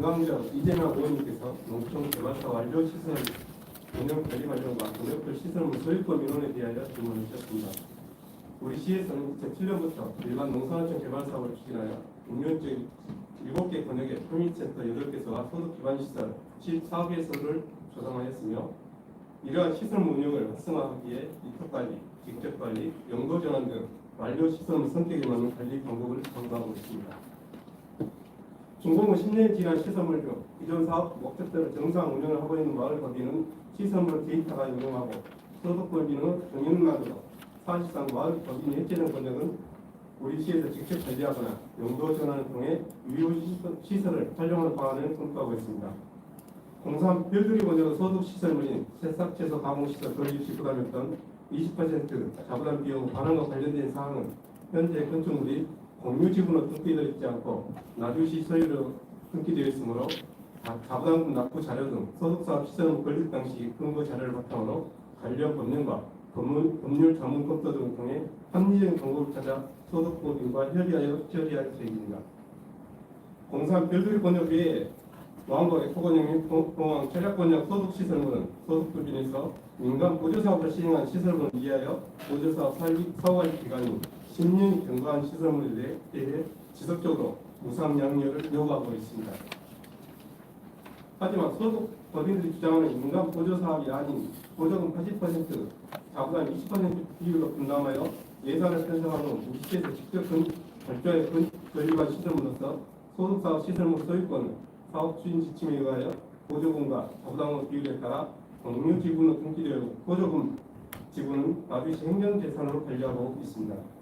건강자 이재명 의원님께서 농촌 개발사 완료 시설 운영 관리 관련과 동역별 시설물 소유권 민원에 대하여 질문을 주셨습니다. 우리 시에서는 2007년부터 일반 농산업종 개발 사업을 추진하여 운영적 7개 권역의 편의센터 8개소와 소득 기반 시설 14개소를 조성하였으며 이러한 시설물 운영을 활성화하기에 이쪽 관리, 직접 관리, 연도 전환 등 완료 시설물 선택에 맞는 관리 방법을 강구하고 있습니다. 준공후 10년 지난 시설물 중 기존 사업 목적대로 정상 운영을 하고 있는 마을 거기는 시설물 데이터가 운영하고 소득 범위는 경영난으로 사실상 마을 거기 해체된 권역은 우리 시에서 직접 관리하거나 용도 전환을 통해 유효 시설- 시설을 활용하는 방안을 검토하고 있습니다. 공산 별들이 원형 소득 시설물인 새싹 채소 가공 시설 건립시 부담했던 20% 자부담 비용 반환과 관련된 사항은 현재 건축물이 공유 지분으로 등기되어 있지 않고 나주시 소유로 등기되어 있으므로 자- 자부담금 납부 자료 등 소득사업 시설물 건립 당시 근거 자료를 바탕으로 관련 법령과 법률, 법률 검토 등을 통해 합리적인 방법을 찾아 소득법인과 협의하여 처리할 계획입니다. 공산 별들이 권역 외에 노안과 에코건역인 공항 철학건역 소득시설물은 소득법인에서 민간 보조사업을 시행한 시설물을 위하여 보조사업 사후관리 기간이 10년이 경과한 시설물에 대해 지속적으로 무상양료를 요구하고 있습니다. 하지만 소득 법인들이 주장하는 민간 보조 사업이 아닌 보조금 80% 자부담 20% 비율로 분담하여 예산을 편성한 후 우시에서 직접 건- 건립한 시설물로서 소득 사업 시설물 소유권은 사업 추진 지침에 의하여 보조금과 자부담금 비율에 따라 공유 지분으로 등기되어 보조금 지분은 나주시 행정 재산으로 관리하고 있습니다.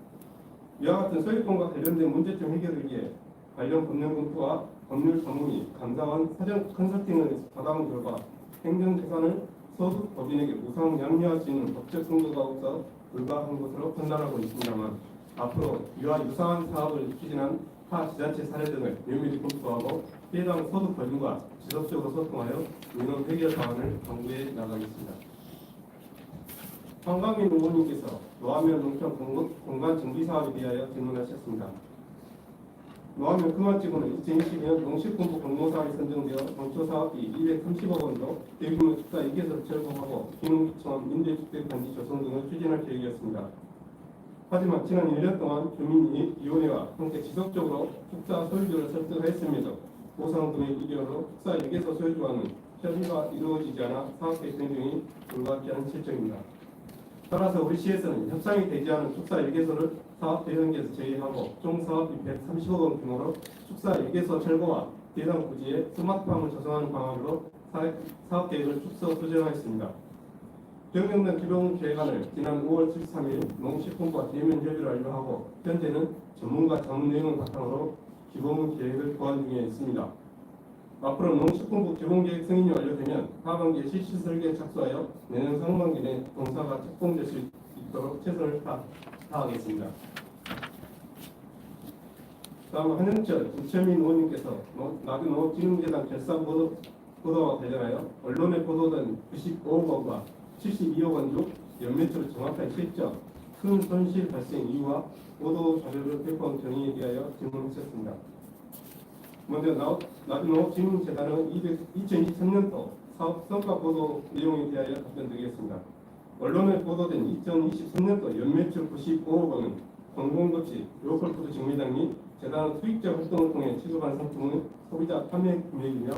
이와 같은 소유권과 관련된 문제점 해결을 위해 관련 법령 검토와 법률 전문의, 감사원 사전 컨설팅을 받아온 결과 행정재산을 소득 법인에게 무상 양료할 수 있는 법적 근거가 없어 불가한 것으로 판단하고 있습니다만 앞으로 이와 유사한 사업을 추진한 타 지자체 사례 등을 면밀히 검토하고 해당 소득 법인과 지속적으로 소통하여 민원 해결 방안을 강구해 나가겠습니다. 황강민 의원님께서 노하면 농촌 공간- 공간 정비 사업에 대하여 질문하셨습니다. 노하면 금화지구는 2022년 농식품부 공모사업이 선정되어 전초 사업비 230억 원으로 대규모 축사 2개소를 철거하고 기농기촌 임대주택 단지 조성 등을 추진할 계획이었습니다. 하지만 지난 1년 동안 주민위원회와 함께 지속적으로 축사 소유주를 설득했음에도 보상 금액 이견으로 축사 2개소 소유주와는 협의가 이루어지지 않아 사업계 변경이 불가피한 실정입니다. 따라서 우리 시에서는 협상이 되지 않은 축사 1개소를 사업 대상계에서 제외하고 총 사업비 130억 원 규모로 축사 1개소 철거와 대상 부지에 스마트팜을 조성하는 방안으로 사- 사업 계획을 축소 수정하였습니다. 변경된 기본 계획안을 지난 5월 13일 농식품부와 대면 협의를 완료하고 현재는 전문가 자문 내용을 바탕으로 기본 계획을 보완 중에 있습니다. 앞으로 농식품부 기본계획 승인이 완료되면 하반기에 실시 설계에 착수하여 내년 상반기 내 공사가 착공될 수 있도록 최선을 다, 다하겠습니다. 다음 한영철 이철민 의원님께서 노- 나주 농업진흥재단 결산 보도, 보도와 관련하여 언론에 보도된 95억 원과 72억 원중 연매출을 정확하게 실적, 큰 손실 발생 이유와 보도 자료를 배포한 경위에 대하여 질문하셨습니다. 먼저 나- 나주농업진흥재단은 2023년도 사업 성과 보도 내용에 대하여 답변드리겠습니다. 언론에 보도된 2023년도 연매출 95억 원은 공공급식, 로컬푸드 직매장 및 재단 수익적 활동을 통해 취급한 상품의 소비자 판매 금액이며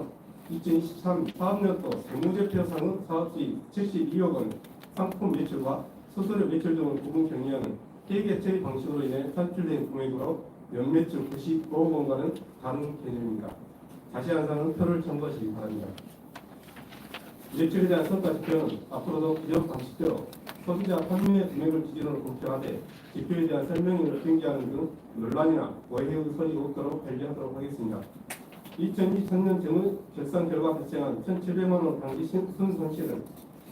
2023 사업년도 재무제표상의 사업수익 72억 원 상품 매출과 수수료 매출 등을 구분 경리하는 회계 처리 방식으로 인해 산출된 금액으로 연매출 95억 원과는 다른 개념입니다. 자세한 사항은 표를 참고하시기 바랍니다. 매출에 대한 성과 지표는 앞으로도 기존 방식대로 소비자 판매 금액을 기준으로 공표하되 지표에 대한 설명을 등기하는 등 논란이나 오해의 소리 없도록 관리하도록 하겠습니다. 2023년 정의 결산 결과 발생한 1,700만 원 신- 순손실은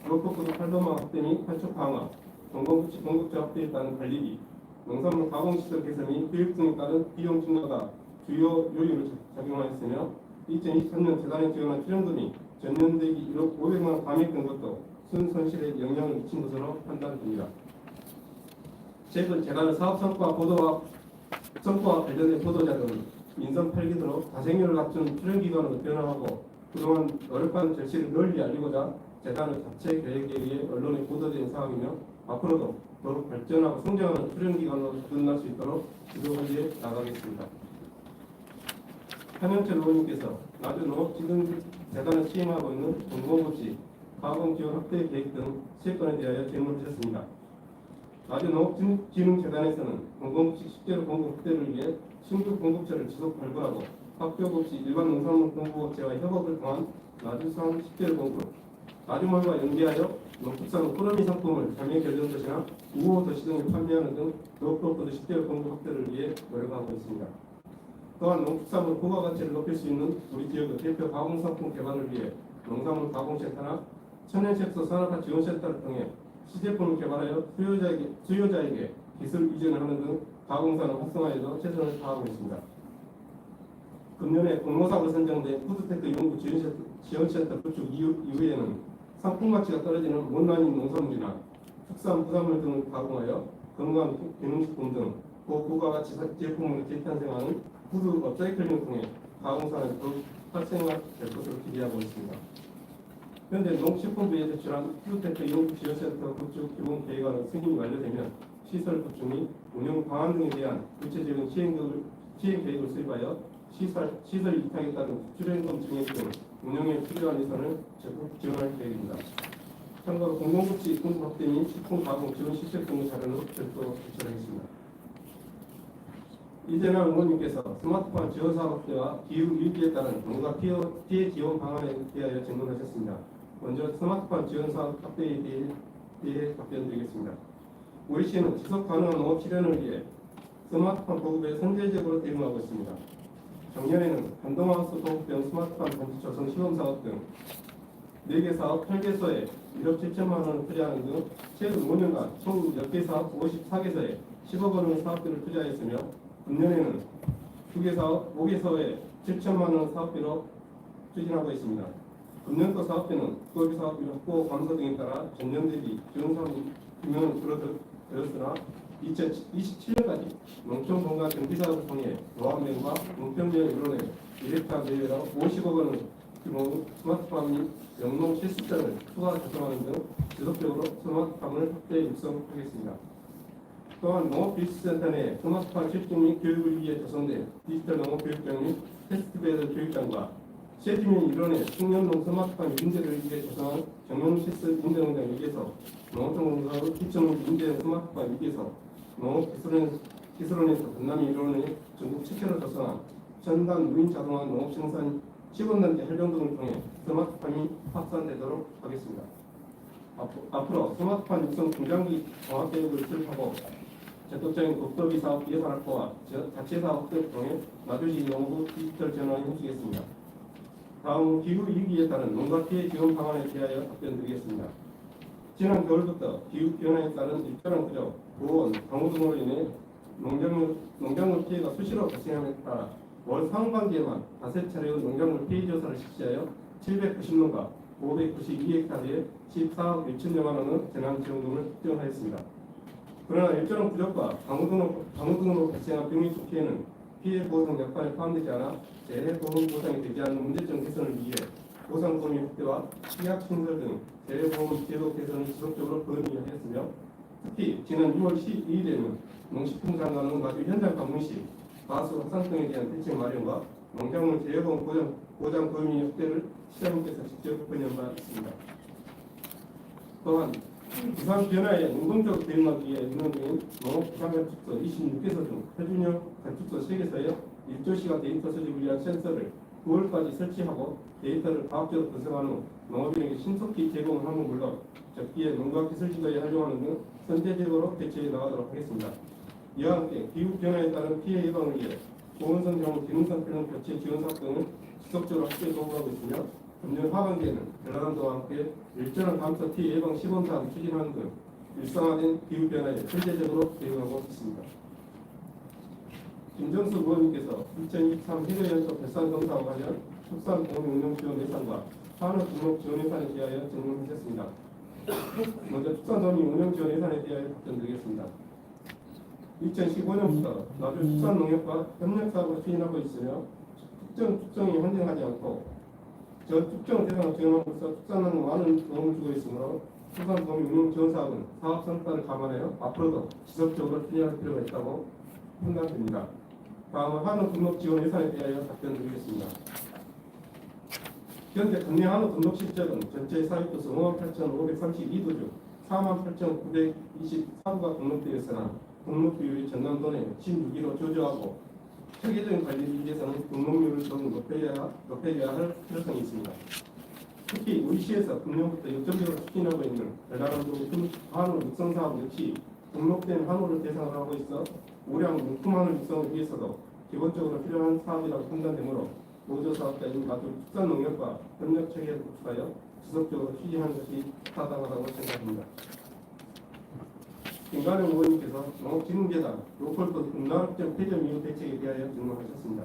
로커푸드 팔로마 확대 및 판촉 강화, 공공부치 공급자 확대에 따른 관리비, 농산물 가공시설 개선 및 교육 등에 따른 비용 증가가 주요 요인으로 작용하였으며 2023년 재단에 지원한 출연금이 전년 대비 1억 500만 원 감액된 것도 순손실에 영향을 미친 것으로 판단됩니다. 최근 재단의 사업 성과 보도와 성과와 관련된 보도자료는 민선 8기도로 다생유를 갖춘 출연기관으로 변화하고 그동안 노력한 절실을 널리 알리고자 재단의 자체 계획에 의해 언론에 보도된 상황이며 앞으로도 더욱 발전하고 성장하는 출연기관으로 거듭날 수 있도록 지도하기에 나가겠습니다. 한영철 의원님께서 나주 농업지능 재단을 취임하고 있는 공공복지, 가공 지원 확대 계획 등 세건에 대하여 질문하셨습니다. 나주 농업진흥재단에서는 공공복지 식재료 공급 확대를 위해 신규 공급처를 지속 발굴하고 학교 없이 일반 농산물 공급업체와 협업을 통한 나주산 식재료 공급, 나주몰과 연계하여 농축산 호르미 상품을 장애 결정 도시나 우호 도시 등에 판매하는 등 노프로포드 식재료 공급 확대를 위해 노력하고 있습니다. 또한 농축산물 부가가치를 높일 수 있는 우리 지역의 대표 가공 상품 개발을 위해 농산물 가공 센터나 천연색소 산업화 지원 센터를 통해 시제품을 개발하여 수요자에게, 수요자에게 기술 이전을 하는 등 가공산업 활성화에도 최선을 다하고 있습니다. 금년에 공모사로 선정된 푸드테크 연구 지원센터, 지원센터 구축 이후, 이후에는 상품 가치가 떨어지는 원라인 농산물이나 특산 부산물 등을 가공하여 건강 기능식품 등 고부가가치 제품을 재탄생하는 푸드 업사이클링을 통해 더욱 활성화될 것으로 기대하고 있습니다. 현재 농식품부에 제출한 푸드테크 연구지원센터 구축 기본 계획안은 승인이 완료되면 시설 구축 및 운영 방안 등에 대한 구체적인 시행 계획을, 수립하여 시설, 시설 이탁에 따른 출연금 증액 등 운영에 필요한 예산을 적극 지원할 계획입니다. 참고로 공공복지 공급 확대 및 식품 가공 지원 시설 등의 자료는 별도로 제출하겠습니다. 이재명 의원님께서 스마트폰 지원 사업 확대와 기후 위기에 따른 농가 피해, 지원 방안에 대하여 질문하셨습니다. 먼저 스마트폰 지원 사업 확대에 대해, 대해 답변드리겠습니다. 우리 시는 지속 가능한 농업 실현을 위해 스마트폰 보급에 선제적으로 대응하고 있습니다. 작년에는 한동하우스 도급형 스마트폰 단지 조성 시범 사업 등 4개 사업 8개소에 1억 7천만 원을 투자하는 등 최근 5년간 총 10개 사업 54개소에 10억 원의 사업비를 투자했으며 금년에는 2개 사업 5개소에 7천만 원 사업비로 추진하고 있습니다. 금년도 사업비는 국비 사업비 확보 감소 등에 따라 전년 대비 지원사업 규모는 줄어들었으나 2027년까지 농촌공간 정비사업을 통해 노안면과 농평면 이론의 디렉터 대회로 50억 원의 규모 스마트팜 및 영농 실습장을 추가 작성하는 등 지속적으로 스마트팜을 확대 육성하겠습니다. 또한 농업기술센터 내 스마트팜 실증 및 교육을 위해 조성된 디지털 농업교육장 및 테스트베드 교육장과 세지면 이론의 청년농 스마트팜 인재를 위해 조성한 정용실습 인재농장 6개소, 농업정공사의 기청 인재 스마트팜 6개소, 농업기술원, 기술원에서 전남이 이론의 전국 7개로 조성한 첨단 무인 자동화 농업 생산 시범단지 활용 등을 통해 스마트팜이 확산되도록 하겠습니다. 앞- 앞으로 스마트팜 육성 중장기 종합계획을 수립하고 적극적인 국도비 사업 예산 확보와 저- 자체 사업 확대를 통해 나주시 농부 디지털 전환에 힘쓰겠습니다. 다음 기후 위기에 따른 농가 피해 지원 방안에 대하여 답변드리겠습니다. 지난 겨울부터 기후 변화에 따른 일조량 부족, 고온, 강우 등으로 인해 농작물, 농작물 피해가 수시로 발생함에 따라 월 상반기에만 다섯 차례의 농작물 피해 조사를 실시하여 790농가 592헥타르에 14억 1천여만 원의 재난 지원금을 지원하였습니다. 그러나 일조량 부족과 강우 등으로, 강우 등으로 발생한 병리수 피해는 피해 보상 약관에 포함되지 않아 재해 보험 보상이 되지 않는 문제점 개선을 위해 보상 범위 확대와 피약 신설 등 재해 보험 제도 개선을 지속적으로 건의하였으며 특히 지난 6월 12일에는 농식품 장관은 마주 현장 방문 시 가수 확산 등에 대한 대책 마련과 농작물 재해보험 보장, 보장 범위 확대를 시장님께서 직접 건의한 바 있습니다. 또한 기상 변화에 능동적으로 대응하기 위해 운영 중인 농업 기상 관측소 26개소 중 표준형 관측소 3개소에 1조시간 데이터 수집을 위한 센서를 9월까지 설치하고 데이터를 과학적으로 분석한 후 농업인에게 신속히 제공을 하는 물론 적기에 농가 기술 지도에 활용하는 등 선제적으로 대처해 나가도록 하겠습니다. 이와 함께 기후 변화에 따른 피해 예방을 위해 보온성 경우 기능성 필름 교체 지원 사업 등을 지속적으로 확대 도움하고 있으며 금년 하반기에는 전라남도와 함께 일전한 감사 피해 예방 시범 사업을 추진하는 등 일상화된 기후 변화에 현재적으로 대응하고 있습니다. 김정수 의원님께서 2023 해외연속 결산 검사와 관련 축산공인 운영 지원 예산과 산업 등록 지원 예산에 대하여 질문하셨습니다. 먼저 축산동인 운영 지원 예산에 대하여 답변드리겠습니다. 2015년부터 나주 축산농협과 협력사업을 추진하고 있으며 특정 축정이 환정하지 않고 저 특정 대상을 지원함으로써 축산하는 많은 도움을 주고 있으므로 수산도미 운영 지원 사업은 사업 성과를 감안하여 앞으로도 지속적으로 추진할 필요가 있다고 판단됩니다. 다음은 한우 등록 지원 예산에 대하여 답변드리겠습니다. 현재 국내 한우 등록 실적은 전체 사육도수 5만 8,532도 중 4만 8,924도가 등록되어 있으나 등록 비율이 전남도 내 16위로 저조하고 체계적인 관리를 위해서는 등록률을 더욱 높여야, 높여야 할 필요성이 있습니다. 특히 우리 시에서 금년부터 역점적으로 추진하고 있는 전라남도 한우 육성 사업 역시 등록된 한우를 대상으로 하고 있어 우량 명품 한우 육성을 위해서도 기본적으로 필요한 사업이라고 판단되므로 노조 사업자인 마주 축산농협과 협력 체계를 구축하여 지속적으로 추진하는 것이 타당하다고 생각합니다. 김관영 의원님께서 농업진흥재단 로컬코드 금나업점 폐점 이후 대책에 대하여 질문하셨습니다.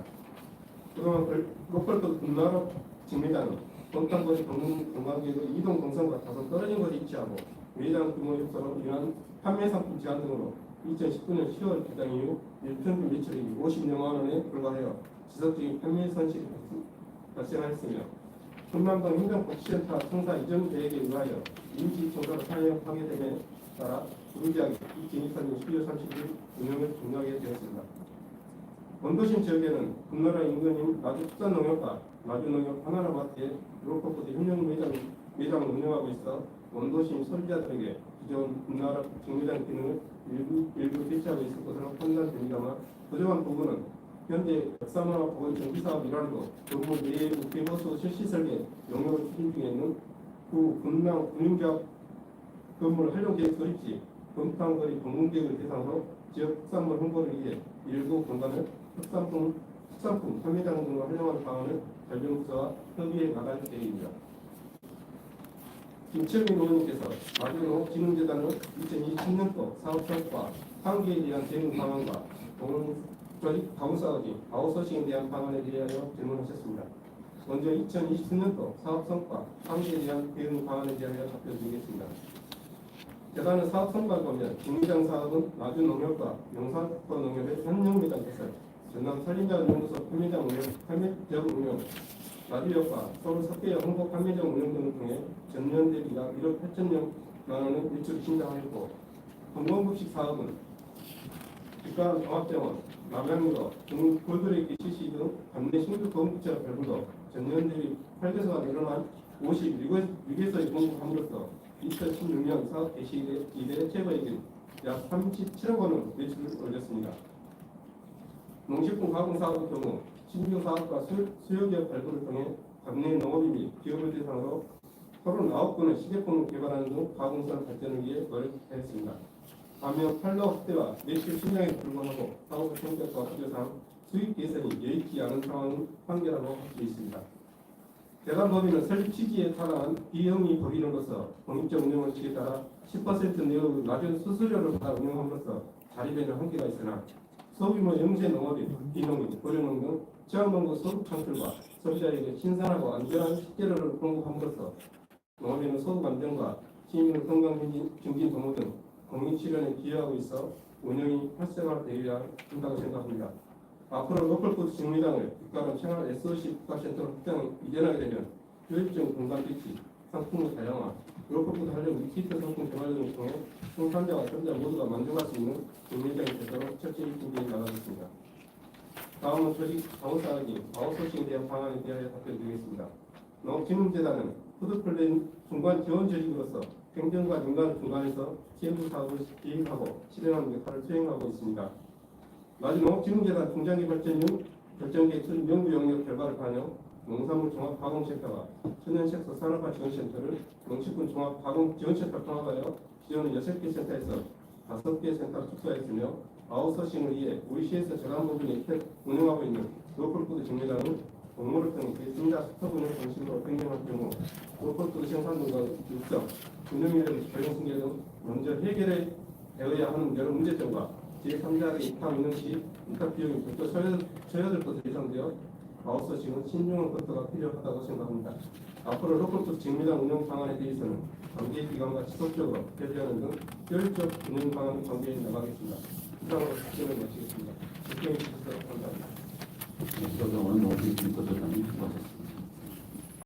그동안 걸- 로컬코드 금나업 직매장은 동탄거리 관광객의 이동 동선과 다소 떨어진 것이 위치하고 매장 규모 협소로 인한 판매 상품 제한 등으로 2019년 10월 개장 이후 일평균 매출이 50여만 원에 불과하여 지속적인 판매 손실이 발생하였으며 충남동 행정복지센터 청사 이전 계획에 의하여 임시 청사로 사용하게 됨에 따라 부르지하게 2024년 12월 30일 운영을 종료하게 되었습니다. 원도심 지역에는 금나라 인근인 나주 축산농협과 나주농협 하나라마트에 로커푸드 협력 매장, 매장을 운영하고 있어 원도심 소비자들에게 기존 금나라 직매장 기능을 일부, 일부 대체하고 있을 것으로 판단됩니다만 부족한 부분은 현재 역사문화 보건 정비사업 일환으로 건물 내부 개보수 실시 설계 용역을 추진 중에 있는 구 금남 운영기업 건물 활용 계획 설립지 금탕거리 공공계획을 대상으로 지역 특산물 홍보를 위해 일부 공간을 특산품 특산품 판매장 등으로 활용하는 방안을 결정부서와 협의해 나갈 계획입니다. 김철민 의원님께서 마주농업진흥재단은 2023년도 사업 성과 한계에 대한 대응 방안과 동원 조직 가운사업이 아웃소싱에 대한 방안에 대하여 질문하셨습니다. 먼저 2023년도 사업 성과 한계에 대한 대응 방안에 대하여 답변 드리겠습니다. 재단의 사업 성과를 보면 직매장 사업은 나주 농협과 영산포 농협의 매장 개설, 전남 산림자연구소 판매장 운영, 판매점 운영, 나주역과 서울 석계역 홍보 판매점 운영 등을 통해 전년 대비 약 1억 8천여 만 원의 매출이 신장하였고 건강급식 사업은 국가 종합병원, 남양유로 등 골드레이크 CC 등 관내 신규 보험구체와 별도로 전년 대비 8개소가 늘어난 52개소의 공급함으로써 2016년 사업 개시 이래- 이래 최고액인 약 37억 원의 매출을 올렸습니다. 농식품 가공 사업의 경우 신규 사업과 수- 수요기업 발굴을 통해 관내 농업인 및 기업을 대상으로 39건의 시제품을 개발하는 등 가공산 발전을 위해 노력하였습니다. 반면 판로 확대와 매출 신장에 불구하고 사업의 성격과 구조상 수익 개선이 여의치 않은 상황은 한계라고 할수 있습니다. 대단 법인은 설립 취지에 따른 비영리 법인으로서 공익적 운영 원칙에 따라 10% 내외 낮은 수수료를 받아 운영함으로써 자립에는 한계가 있으나 소규모 영세 농업인, 비농민, 고령농 등 지역농구 소득 창출과 소비자에게 신선하고 안전한 식재료를 공급함으로써 농업인의 소득 안정과 시민의 건강 증진, 도모 등 공익 실현에 기여하고 있어 운영이 활성화되어야 한다고 생각합니다. 앞으로 로컬푸드 직무장을 국가간 생활 SOC 국가센터로 확장 이전하게 되면 효율적 공간 배치, 상품의 다양화, 로컬푸드 활용 위키트 상품 개발 등을 통해 생산자와 소비자 모두가 만족할 수 있는 직무장이 되도록 철저히 준비해 나가겠습니다. 다음은 조직 방어사업인 아웃소싱에 대한 방안에 대하여 답변드리겠습니다. 농업진흥재단은 푸드플랜 중간 지원 조직으로서 행정과 민간 중간에서 TF 사업을 기획하고 실행하는 역할을 수행하고 있습니다. 마지막 농업진흥재단 중장기발전용 결정계획 수립 연구 영역 결과를 반영 농산물 종합 가공센터와 천연색소 산업화 지원센터를 농식품 종합 가공 지원센터 통합하여 기존 6개 센터에서 5개 센터로 축소했으며 아웃소싱을 위해 우리 시에서 저감 부분이 운영하고 있는 로컬푸드 직매장은 공모를 통해 스톱 운영 방식으로 변경할 경우 로컬푸드 생산 등과 육성, 운영이라는 결용 승계 등 먼저 해결해 되어야 하는 여러 문제점과 제3자의 입항 운영 시 입학 비용이 처여- 처여될 것으로 예상되어 아웃소싱은 신중한 검토가 필요하다고 생각합니다. 앞으로 로컬푸드 직매장 운영 방안에 대해서는 관계 기관과 지속적으로 협의하는 등 효율적 운영 방안을 전개해 나가겠습니다. 이상으로 답변을 마치겠습니다. 집행해 주셔서 감사합니다. 저도 오늘 오신 김 부서장님 수고하셨습니다.